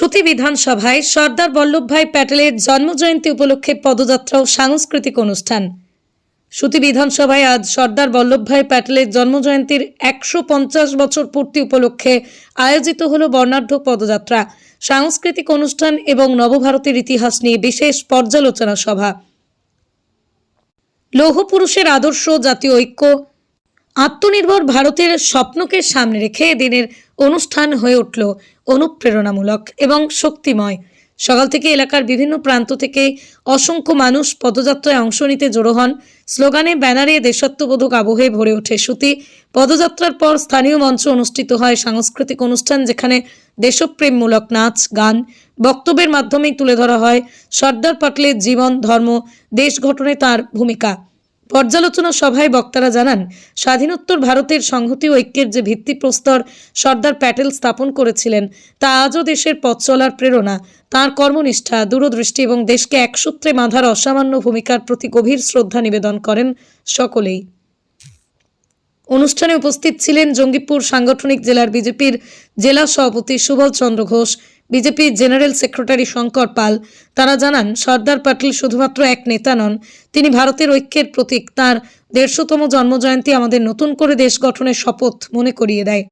সুতি বিধানসভায় সর্দার বল্লভভাই প্যাটেলের জন্মজয়ন্তী উপলক্ষে পদযাত্রা ও সাংস্কৃতিক অনুষ্ঠান। সুতি বিধানসভায় আজ সর্দার বল্লভভাই প্যাটেলের জন্মজয়ন্তীর একশো পঞ্চাশ বছর পূর্তি উপলক্ষে আয়োজিত হল বর্ণাঢ্য পদযাত্রা, সাংস্কৃতিক অনুষ্ঠান এবং নবভারতের ইতিহাস নিয়ে বিশেষ পর্যালোচনা সভা। লৌহ পুরুষের আদর্শ, জাতীয় ঐক্য, আত্মনির্ভর ভারতের স্বপ্নকে সামনে রেখে এদিনের অনুষ্ঠান হয়ে উঠল। অনুপ্রেরণামূলক এবং শক্তিময়। সকাল থেকে এলাকার বিভিন্ন প্রান্ত থেকে অসংখ্য মানুষ পদযাত্রায় অংশ নিতে জড়ো হন। স্লোগানে ব্যানারে দেশাত্মবোধক আবহে ভরে ওঠে সুতি। পদযাত্রার পর স্থানীয় মঞ্চ অনুষ্ঠিত হয় সাংস্কৃতিক অনুষ্ঠান যেখানে দেশপ্রেমমূলক নাচ, গান, বক্তব্যের মাধ্যমেই তুলে ধরা হয়। সর্দার পাটেলের জীবন, ধর্ম, দেশ গঠনে তার ভূমিকা। পর্যালোচনা সভায় বক্তারা জানান, স্বাধীনোত্তর ভারতের সংহতি ও ঐক্যের যে ভিত্তিপ্রস্তর সর্দার প্যাটেল স্থাপন করেছিলেন, তা আজও দেশের পথ চলার প্রেরণা। তাঁর কর্মনিষ্ঠা, দূরদৃষ্টি এবং দেশকে একসূত্রে বাঁধার অসামান্য ভূমিকার প্রতি গভীর শ্রদ্ধা নিবেদন করেন সকলেই। অনুষ্ঠানে উপস্থিত ছিলেন জঙ্গিপুর সাংগঠনিক জেলার বিজেপির জেলা সভাপতি Subal Chandra Ghosh BJP general secretary Shankar Pal, তারা জানান, সর্দার প্যাটেল শুধুমাত্র এক নেতা নন, তিনি ভারতের ঐক্যের প্রতীক। তাঁর দেড়শোতম জন্মজয়ন্তী আমাদের নতুন করে দেশ গঠনের শপথ মনে করিয়ে দেয়।